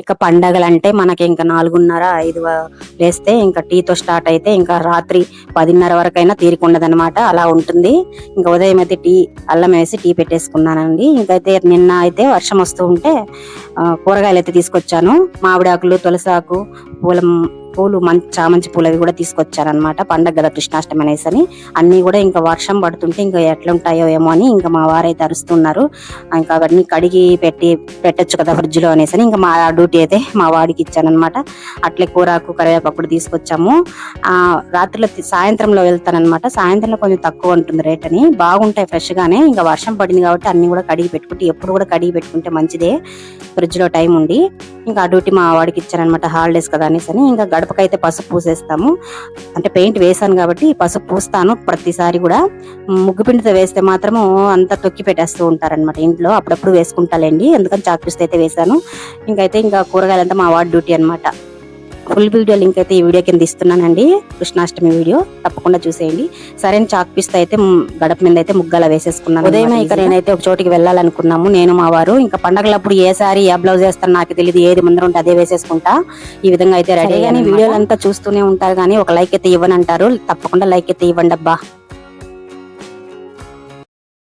ఇక పండగలంటే మనకి ఇంకా నాలుగున్నర ఐదు లేస్తే ఇంకా టీతో స్టార్ట్ అయితే ఇంకా రాత్రి పదిన్నర వరకైనా తీరిక ఉండదన్నమాట అలా ఉంటుంది. ఇంకా ఉదయం అయితే టీ అల్లం వేసి టీ పెట్టేసుకున్నానండి. ఇంకైతే నిన్న అయితే వర్షం వస్తూ ఉంటే కూరగాయలు అయితే తీసుకొచ్చాను. మామిడాకులు తులసాకు పూల పూలు మంచి చామంతి పూలు అవి కూడా తీసుకొచ్చారనమాట పండగ కదా కృష్ణాష్టమి అనేసి అని అన్నీ కూడా ఇంకా వర్షం పడుతుంటే ఇంకా ఎట్లుంటాయో ఏమో అని ఇంకా మా వారైతే అరుస్తున్నారు. ఇంకా అవన్నీ కడిగి పెట్టి పెట్టచ్చు కదా ఫ్రిడ్జ్లో అనేసి అని ఇంకా మా డ్యూటీ అయితే మా వాడికి ఇచ్చానమాట అట్లే కూరాకు కరివేపాకు తీసుకొచ్చాము. ఆ రాత్రిలో సాయంత్రంలో వెళ్తానమాట సాయంత్రంలో కొంచెం తక్కువ ఉంటుంది రేట్ అని. బాగుంటాయి ఫ్రెష్గానే. ఇంకా వర్షం పడింది కాబట్టి అన్నీ కూడా కడిగి పెట్టుకుంటే ఎప్పుడు కూడా కడిగి పెట్టుకుంటే మంచిదే. ఫ్రిడ్జ్లో టైం ఉండి. ఇంకా ఆ డ్యూటీ మా వాడికి ఇచ్చానమాట హాలిడేస్ కదా అనేసి అని. ఇంకా గడపకైతే పసుపు పూసేస్తాము. అంటే పెయింట్ వేసాను కాబట్టి పసుపు పూస్తాను ప్రతిసారి కూడా. ముగ్గు పిండితో వేస్తే మాత్రము అంతా తొక్కి పెట్టేస్తూ ఉంటారనమాట ఇంట్లో. అప్పుడప్పుడు వేసుకుంటాలేండి. ఎందుకని చాక్పీస్ అయితే వేసాను ఇంకైతే ఇంకా కూరగాయలంతా మా వాడి డ్యూటీ అనమాట ఫుల్ వీడియో లింక్ అయితే ఈ వీడియో కింద ఇస్తున్నానండి. కృష్ణాష్టమి వీడియో. తప్పకుండా చూసేయండి. సరైన చాక్ పీస్ అయితే గడప మీద అయితే ముగ్గాల వేసేసుకున్నాను ఉదయం ఇక నేనైతే ఒక చోటికి వెళ్ళాలనుకున్నాము. నేను మా వారు ఇంకా పండగలప్పుడు ఏ సారీ ఏ బ్లౌజ్ వేస్తాను నాకు తెలియదు. ఏది ముందర ఉంటే అదే వేసేసుకుంటా. ఈ విధంగా అయితే రెడీ కానీ వీడియోలు అంతా చూస్తూనే ఉంటారు. కానీ ఒక లైక్ అయితే ఇవ్వనంటారు. తప్పకుండా లైక్ అయితే ఇవ్వండి అబ్బా.